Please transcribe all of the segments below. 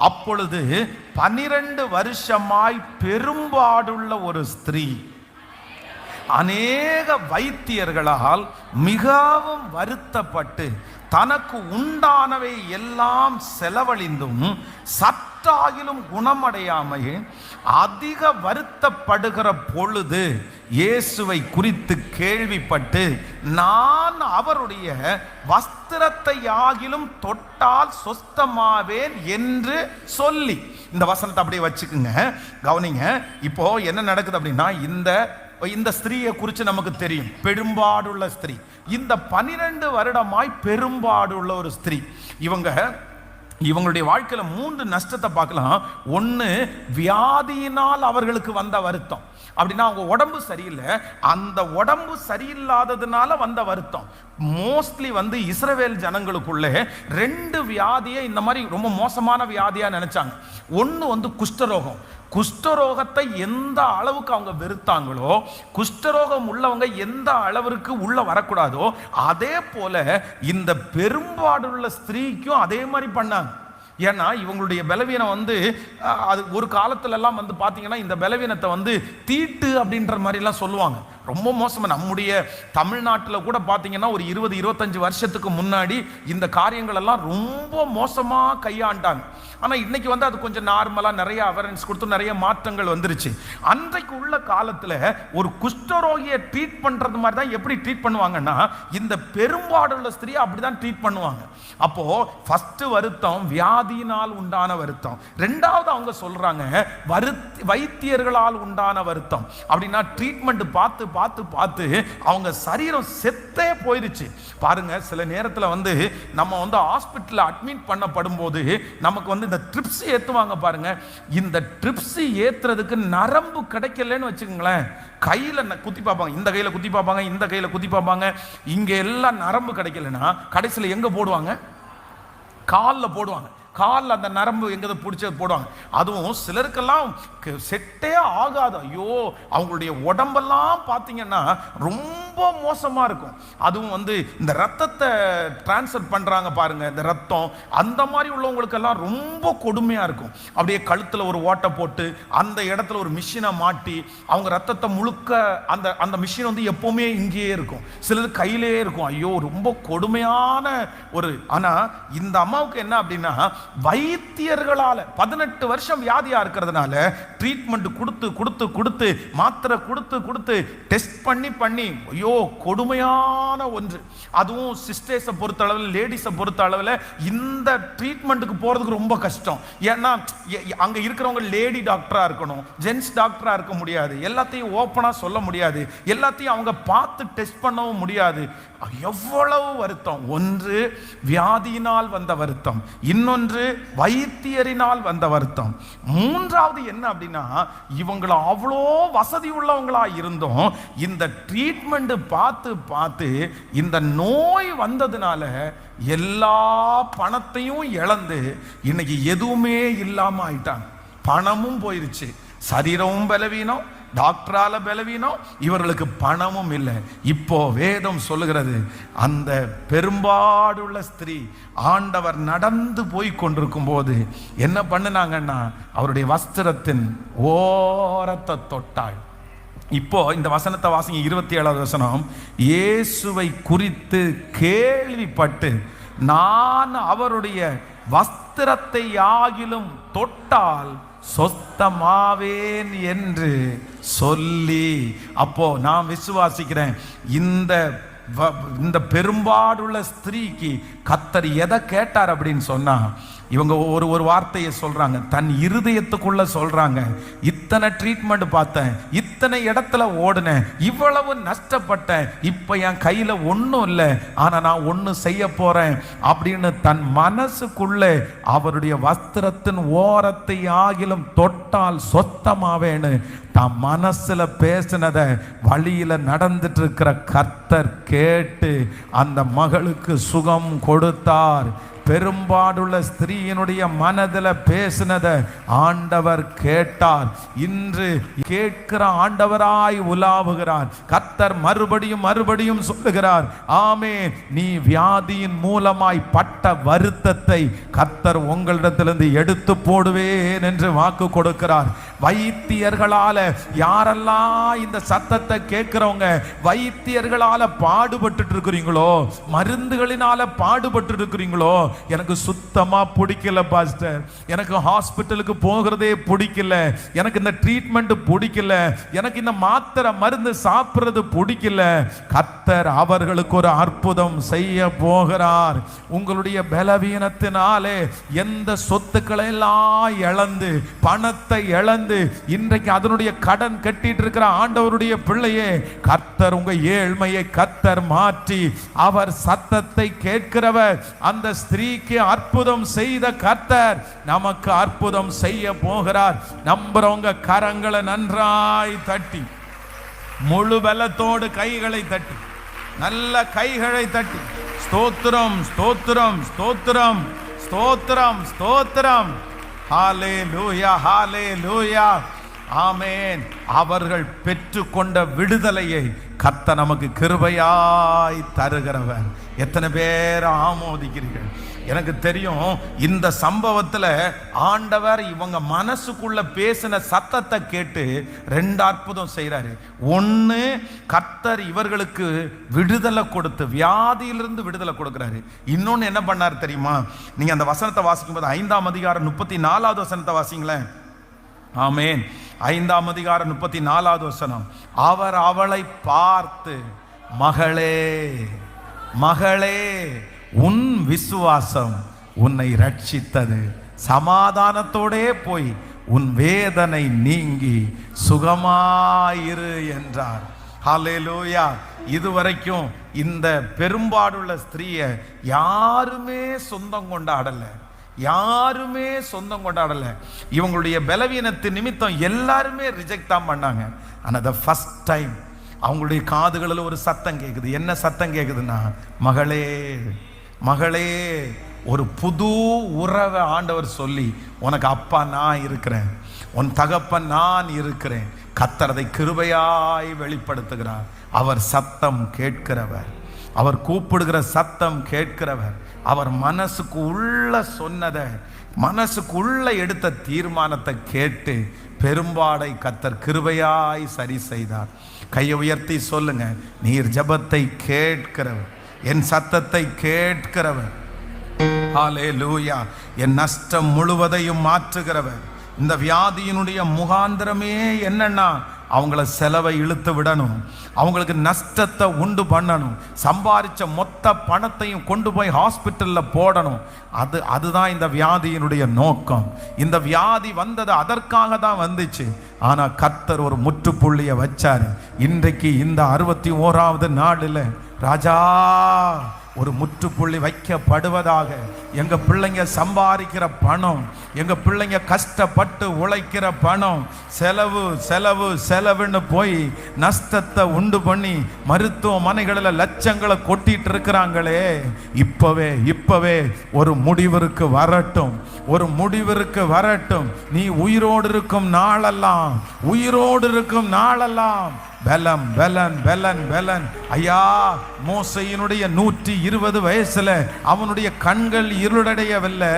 அப்பொழுது பனிரெண்டு வருஷமாய் பெரும்பாடுள்ள ஒரு ஸ்திரீ அநேக வைத்தியர்களால் மிகவும் வருத்தப்பட்டு தனக்கு உண்டானவை எல்லாம் செலவழிந்தும் சற்றாகிலும் குணமடையாமையே அதிக வருத்தப்படுகிற பொழுது இயேசுவை குறித்து கேள்விப்பட்டு நான் அவருடைய வஸ்திரத்தை ஆகிலும் தொட்டால் சொஸ்தமாவேன் என்று சொல்லி. இந்த வசனத்தை அப்படியே வச்சுக்குங்க. கவனிங்க. இப்போ என்ன நடக்குது அப்படின்னா இந்த இந்த ஸ்திரீயை குறித்து நமக்கு தெரியும். பெரும்பாடுள்ள ஸ்திரீ. இந்த பனிரெண்டு வருடமாய் பெரும்பாடுள்ள ஒரு ஸ்திரீ. இவங்க இவங்களுடைய வாழ்க்கையில் மூன்று நஷ்டத்தை பார்க்கலாம். ஒன்று வியாதியினால் அவர்களுக்கு வந்த வருத்தம். அப்படின்னா அவங்க உடம்பு சரியில்லை. அந்த உடம்பு சரியில்லாததுனால வந்த வருத்தம். மோஸ்ட்லி வந்து இஸ்ரவேல் ஜனங்களுக்குள்ளே ரெண்டு வியாதியை இந்த மாதிரி ரொம்ப மோசமான வியாதியாக நினச்சாங்க. ஒன்று வந்து குஷ்டரோகம். குஷ்டரோகத்தை எந்த அளவுக்கு அவங்க வெறுத்தாங்களோ குஷ்டரோகம் உள்ளவங்க எந்த அளவிற்கு உள்ள வரக்கூடாதோ அதே போல இந்த பெரும்பாடுள்ள ஸ்திரீக்கும் அதே மாதிரி பண்ணாங்க. ஏன்னா இவங்களுடைய பலவீனம் வந்து அது ஒரு காலத்துலலாம் வந்து பார்த்தீங்கன்னா இந்த பலவீனத்தை வந்து தீட்டு அப்படின்ற மாதிரிலாம் சொல்லுவாங்க. ரொம்ப மோசமாக நம்முடைய தமிழ்நாட்டில் கூட பார்த்தீங்கன்னா ஒரு இருபது இருபத்தஞ்சு வருஷத்துக்கு முன்னாடி இந்த காரியங்கள் எல்லாம் ரொம்ப மோசமாக கையாண்டாங்க. ஆனால் இன்னைக்கு வந்து அது கொஞ்சம் நார்மலாக நிறைய அவேர்னஸ் கொடுத்து நிறைய மாற்றங்கள் வந்துருச்சு. அன்றைக்கு உள்ள காலத்தில் ஒரு குஷ்டரோகியை ட்ரீட் பண்ணுறது மாதிரி தான் எப்படி ட்ரீட் பண்ணுவாங்கன்னா இந்த பெரும்பாடுள்ள ஸ்திரீயை அப்படி தான் ட்ரீட் பண்ணுவாங்க. அப்போது ஃபஸ்ட்டு வருத்தம் வியாதியினால் உண்டான வருத்தம். ரெண்டாவது அவங்க சொல்கிறாங்க வருத் வைத்தியர்களால் உண்டான வருத்தம். அப்படின்னா ட்ரீட்மெண்ட் பார்த்து பார்த்து பார்த்து அவங்க சரீரம் செத்தே போயிடுச்சு பாருங்க சில நேரத்தில் வந்து நம்ம வந்து ஹாஸ்பிட்டலில் அட்மிட் பண்ணப்படும் போது நமக்கு வந்து இந்த ட்ரிப்ஸ் ஏற்றுவாங்க பாருங்க. இந்த ட்ரிப்ஸ் ஏத்துறதுக்கு நரம்பு கிடைக்கலன்னு வச்சுக்கோங்களேன். கையில் குத்தி பார்ப்பாங்க. இந்த கையில் குத்தி பார்ப்பாங்க இந்த கையில் குத்தி பார்ப்பாங்க. இங்கே எல்லாம் நரம்பு கிடைக்கலன்னா கடைசியில் எங்கே போடுவாங்க? காலில் போடுவாங்க. காலில் அந்த நரம்பு எங்கே பிடிச்சது போடுவாங்க. அதுவும் சிலருக்கெல்லாம் செட்டே ஆகாது. ஐயோ அவங்களுடைய உடம்பெல்லாம் பார்த்தீங்கன்னா ரொம்ப மோசமாக இருக்கும். அதுவும் வந்து இந்த ரத்தத்தை டிரான்ஸ்ஃபர் பண்ணுறாங்க பாருங்க இந்த ரத்தம். அந்த மாதிரி உள்ளவங்களுக்கெல்லாம் ரொம்ப கொடுமையாக இருக்கும். அப்படியே கழுத்தில் ஒரு ஓட்டை போட்டு அந்த இடத்துல ஒரு மிஷினை மாட்டி அவங்க ரத்தத்தை முழுக்க அந்த அந்த மிஷின் வந்து எப்போவுமே இங்கேயே இருக்கும். சிலது கையிலே இருக்கும். ஐயோ ரொம்ப கொடுமையான ஒரு ஆனால் இந்த அம்மாவுக்கு என்ன அப்படின்னா வைத்தியர்களால பதினெட்டு வருஷம் வியாதியா இருக்கிறதுனால ட்ரீட்மெண்ட் கொடுத்து கொடுத்து கொடுத்து மாத்திரை கொடுத்து கொடுத்து டெஸ்ட் பண்ணி பண்ணி ஐயோ கொடுமையான ஒன்று. அதுவும் சிஸ்டர்ஸை பொறுத்த அளவில் லேடிஸை பொறுத்த அளவில் இந்த ட்ரீட்மெண்ட்டுக்கு போறதுக்கு ரொம்ப கஷ்டம். ஏன்னா எ- அங்க இருக்கிறவங்க லேடி டாக்டரா இருக்கணும் ஜென்ஸ் டாக்டரா இருக்க முடியாது. எல்லாத்தையும் ஓப்பனா சொல்ல முடியாது. எல்லாத்தையும் அவங்க பார்த்து டெஸ்ட் பண்ணவும் முடியாது. எவ்வளவு வருத்தம். ஒன்று வியாதியினால் வந்த வருத்தம். இன்னொன்று வைத்தியரினால் வந்த வருத்தம். மூன்றாவது என்ன அப்படின்னா இவங்கள அவ்வளோ வசதி உள்ளவங்களா இருந்தோம். இந்த ட்ரீட்மெண்ட் பார்த்து பார்த்து இந்த நோய் வந்ததுனால எல்லா பணத்தையும் இழந்து இன்னைக்கு எதுவுமே இல்லாம ஆயிட்டாங்க. பணமும் போயிருச்சு. சரீரமும் பலவீனம் டாக்டரால பலவீனம் இவர்களுக்கு பணமும் இல்லை. இப்போ வேதம் சொல்லுகிறது அந்த பெரும்பாடுள்ள ஸ்திரீ ஆண்டவர் நடந்து போய் கொண்டிருக்கும் போது என்ன பண்ணுனாங்கன்னா அவருடைய வஸ்திரத்தின் ஓரத்தை தொட்டாள். இப்போ இந்த வசனத்தை வாசிங்க இருபத்தி ஏழாவது வசனம். இயேசுவை குறித்து கேள்விப்பட்டு நான் அவருடைய வஸ்திரத்தை ஆகிலும் தொட்டால் சொத்தமாவேன் என்று சொல்லி அப்போ நான் விசுவாசிக்கிறேன். இந்த வ- இந்த பெரும்பாடுள்ள ஸ்திரீக்கு கத்தர் எதை கேட்டார் அப்படின்னு சொன்னா இவங்க ஒரு ஒரு வார்த்தையை சொல்கிறாங்க தன் இருதயத்துக்குள்ள சொல்கிறாங்க இத்தனை ட்ரீட்மெண்ட் பார்த்தேன். இத்தனை இடத்துல ஓடினேன். இவ்வளவு நஷ்டப்பட்டேன். இப்போ என் கையில் ஒன்றும் இல்லை. ஆனால் நான் ஒன்று செய்ய போகிறேன் அப்படின்னு தன் மனசுக்குள்ளே அவருடைய வஸ்திரத்தின் ஓரத்தை ஆகிலும் தொட்டால் சொத்தமாவேன்னு தான் மனசில் பேசினதை வழியில் நடந்துட்டு இருக்கிற கர்த்தர் கேட்டு அந்த மகளுக்கு சுகம் கொடுத்தார். பெரும்பாடுள்ள ஸ்திரீயினுடைய மனதில் பேசினத ஆண்டவர் கேட்டார். இன்று கேட்கிற ஆண்டவராய் உலாவுகிறார். கத்தர் மறுபடியும் மறுபடியும் சொல்லுகிறார் ஆமே நீ வியாதியின் மூலமாய் பட்ட வருத்தத்தை கத்தர் உங்களிடத்திலிருந்து எடுத்து போடுவேன் என்று வாக்கு கொடுக்கிறார். வைத்தியர்களால யாரெல்லாம் இந்த சத்தத்தை கேட்கிறவங்க வைத்தியர்களால பாடுபட்டு இருக்கிறீங்களோ மருந்துகளினால பாடுபட்டு இருக்கிறீங்களோ எனக்கு சுத்தமா பிடிக்கல பாஸ்டர். எனக்கு ஹாஸ்பிட்டலுக்கு போகிறதே பிடிக்கல. எனக்கு இந்த ட்ரீட்மெண்ட் பிடிக்கல. எனக்கு இந்த மாத்திரை மருந்து சாப்பிடுறது பிடிக்கல. கத்தர் அவர்களுக்கு ஒரு அற்புதம் செய்ய போகிறார். உங்களுடைய பலவீனத்தினாலே எந்த சொத்துக்களை எல்லாம் இழந்து பணத்தை இழந்து இன்றைக்கு அதனுடைய கடன் கட்டிட்டு இருக்கிற ஆண்டவருடைய பிள்ளையே கத்தர் உங்க ஏழ்மையை கத்தர் மாற்றி அவர் சத்தத்தை கேட்கிறவர் அந்த ஸ்திரீக்கு அற்புதம் செய்த கர்த்தர் நமக்கு அற்புதம் செய்ய போகிறார். நம்புறவங்க கரங்களை நன்றாய் தட்டி முழு பலத்தோடு கைகளை தட்டி நல்ல கைகளை தட்டி ஸ்தோத்திரம் ஸ்தோத்திரம் ஸ்தோத்திரம் ஸ்தோத்திரம் ஸ்தோத்திரம். ஹாலே லூயா ஹாலே லூயா ஆமேன். அவர்கள் பெற்றுக்கொண்ட விடுதலையை கத்த நமக்கு கிருபையாய் தருகிறவர். எத்தனை பேர் ஆமோதிக்கிறீர்கள். எனக்கு தெரியும் இந்த சம்பவத்தில் ஆண்டவர் இவங்க மனசுக்குள்ள பேசின சத்தத்தை கேட்டு ரெண்டு அற்புதம் செய்கிறாரு ஒன்று கர்த்தர் இவர்களுக்கு விடுதலை கொடுத்து வியாதியிலிருந்து விடுதலை கொடுக்குறாரு. இன்னொன்று என்ன பண்ணார் தெரியுமா? நீங்கள் அந்த வசனத்தை வாசிக்கும் போது ஐந்தாம் அதிகாரம் முப்பத்தி நாலாவது வசனத்தை வாசிங்களேன். ஆமேன். ஐந்தாம் அதிகாரம் முப்பத்தி நாலாவது வசனம். அவர் அவளை பார்த்து மகளே மகளே உன் விசுவாசம் உன்னை ரட்சித்தது சமாதானத்தோடே போய் உன் வேதனை நீங்கி சுகமாயிரு என்றார். ஹalleluya. இதுவரைக்கும் இந்த பெரும்பாடுள்ள ஸ்திரீயை யாருமே சொந்தம் கொண்டாடலை. யாருமே சொந்தம் கொண்டாடலை. இவங்களுடைய பலவீனத்து நிமித்தம் எல்லாருமே ரிஜெக்ட் தான் பண்ணாங்க. ஆனால் த ஃபஸ்ட் டைம் அவங்களுடைய காதுகளில் ஒரு சத்தம் கேட்குது என்ன சத்தம் கேட்குதுன்னா மகளே மகளே ஒரு புது உறவை ஆண்டவர் சொல்லி உனக்கு அப்பா நான் இருக்கிறேன். உன் தகப்பன் நான் இருக்கிறேன். கத்தரதை கிருபையாய் வெளிப்படுத்துகிறார். அவர் சத்தம் கேட்கிறவர். அவர் கூப்பிடுகிற சத்தம் கேட்கிறவர். அவர் மனசுக்கு உள்ள சொன்னதை மனசுக்கு உள்ள எடுத்த தீர்மானத்தை கேட்டு பெரும்பாடை கத்தர் கிருபையாய் சரி செய்தார். கையை உயர்த்தி சொல்லுங்க. நீர் ஜபத்தை கேட்கிறவர். என் சத்தத்தை கேட்கிறவன். லூயா என் நஷ்டம் முழுவதையும் மாற்றுகிறவன். இந்த வியாதியினுடைய முகாந்திரமே என்னன்னா அவங்கள செலவை இழுத்து விடணும். அவங்களுக்கு நஷ்டத்தை உண்டு பண்ணணும். சம்பாரிச்ச மொத்த பணத்தையும் கொண்டு போய் ஹாஸ்பிட்டலில் போடணும். அது அதுதான் இந்த வியாதியினுடைய நோக்கம். இந்த வியாதி வந்தது அதற்காக தான் வந்துச்சு. ஆனால் கத்தர் ஒரு முற்றுப்புள்ளியை வச்சாரு. இன்றைக்கு இந்த அறுபத்தி ஓராவது நாளில் ராஜா ஒரு முற்றுப்புள்ளி வைக்கப்படுவதாக எங்க பிள்ளைங்க சம்பாதிக்கிற பணம் எங்க பிள்ளைங்க கஷ்டப்பட்டு உழைக்கிற பணம் செலவு செலவு செலவுன்னு போய் நஷ்டத்தை உண்டு பண்ணி மருத்துவமனைகளில் லட்சங்களை கொட்டிட்டு இருக்கிறாங்களே. இப்பவே இப்பவே ஒரு முடிவிற்கு வரட்டும் ஒரு முடிவிற்கு வரட்டும். நீ உயிரோடு இருக்கும் நாளெல்லாம் உயிரோடு இருக்கும் நாளெல்லாம் பலம் பலன் பலன் பலன். ஐயா மோசையினுடைய நூற்றி இருபது வயசுல அவனுடைய கண்கள் இருளடையவில்லை.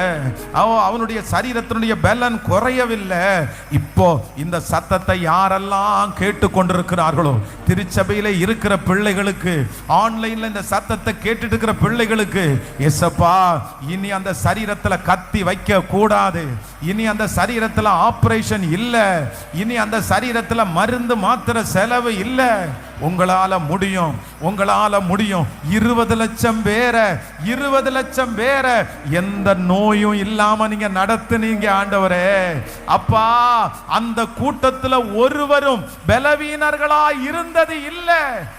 அவனுடைய சரீரத்தினுடைய பலன் குறையவில்லை. இப்போ இந்த சத்தத்தை யாரெல்லாம் கேட்டு கொண்டிருக்கிறார்களோ திருச்சபையில இருக்கிற பிள்ளைகளுக்கு ஆன்லைன்ல இந்த சத்தத்தை கேட்டுட்டு இருக்கிற பிள்ளைகளுக்கு எசப்பா இனி அந்த சரீரத்துல கத்தி வைக்க கூடாது. இனி அந்த சரீரத்துல ஆப்ரேஷன் இல்லை. இனி அந்த சரீரத்துல மருந்து மாத்திர செலவு இல்லை. உங்களால முடியும் உங்களால முடியும். இருபது லட்சம் பேரை இருபது லட்சம் பேரை எந்த நோயும் இல்லாம நீங்க நடத்துனீங்க ஆண்டவரே. அப்பா அந்த கூட்டத்துல ஒருவரும் பலவீனர்களா இருந்தது இல்ல.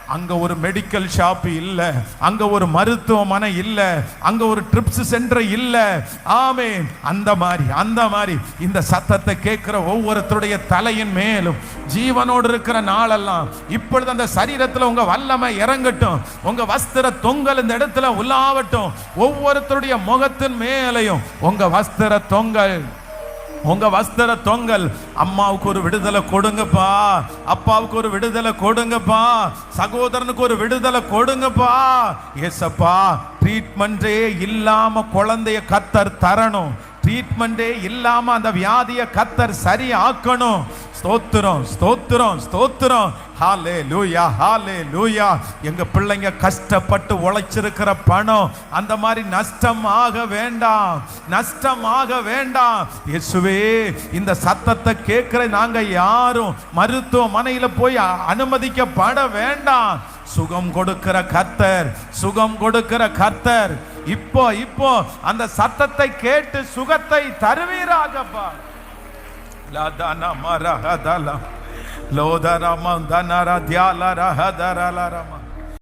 அங்க ஒரு மெடிக்கல் ஷாப் இல்ல அங்க ஒரு மருத்துவமனை இல்ல அங்க ஒரு ட்ரிப்ஸ் சென்டர் இல்ல. ஆமே அந்த மாதிரி அந்த மாதிரி. இந்த சத்தத்தை கேட்கிற ஒவ்வொருத்தருடைய தலையின் மேலும் ஜீவனோடு இருக்கிற நாளெல்லாம் இப்பொழுது அந்த சரீரத்தில் உங்க வல்லமை இறங்கட்டும். உங்க வஸ்திர தொங்கல் இந்த இடத்துல உள்ளாவட்டும் ஒவ்வொருத்தருடைய முகத்தின் மேலையும் உங்க வஸ்திர தொங்கல். உங்க வஸ்திர தொங்கல். அம்மாவுக்கு ஒரு விடுதலை கொடுங்கப்பா. அப்பாவுக்கு ஒரு விடுதலை கொடுங்கப்பா. சகோதரனுக்கு ஒரு விடுதலை கொடுங்கப்பா. ஏசப்பா ட்ரீட்மெண்ட்டே இல்லாம குழந்தைய கத்தர் தரணும். ட்ரீட்மெண்ட்டே இல்லாம அந்த வியாதியை கத்தர் சரி ஆக்கணும் ஸ்தோத்திரம் ஸ்தோத்திரம் ஸ்தோத்திரம். ஹாலே லூயா ஹாலே லூயா எங்க பிள்ளைங்க கஷ்டப்பட்டு உழைச்சிருக்கிற பணம் அந்த மாதிரி நஷ்டம் ஆக வேண்டாம் நஷ்டம் ஆக வேண்டாம். இயேசுவே இந்த சத்தத்தை கேட்குற நாங்க யாரும் மருத்துவமனையில போய் அனுமதிக்கப்பட வேண்டாம். சுகம் கொடுக்கிற கத்தர் சுகம் கொடுக்கிற கத்தர் இப்போ இப்போ அந்த சத்தத்தை கேட்டு சுகத்தை தருவீராகப்பா லதன மரகதலம் லோதரமந்தனர தியாலர ஹதரலரமா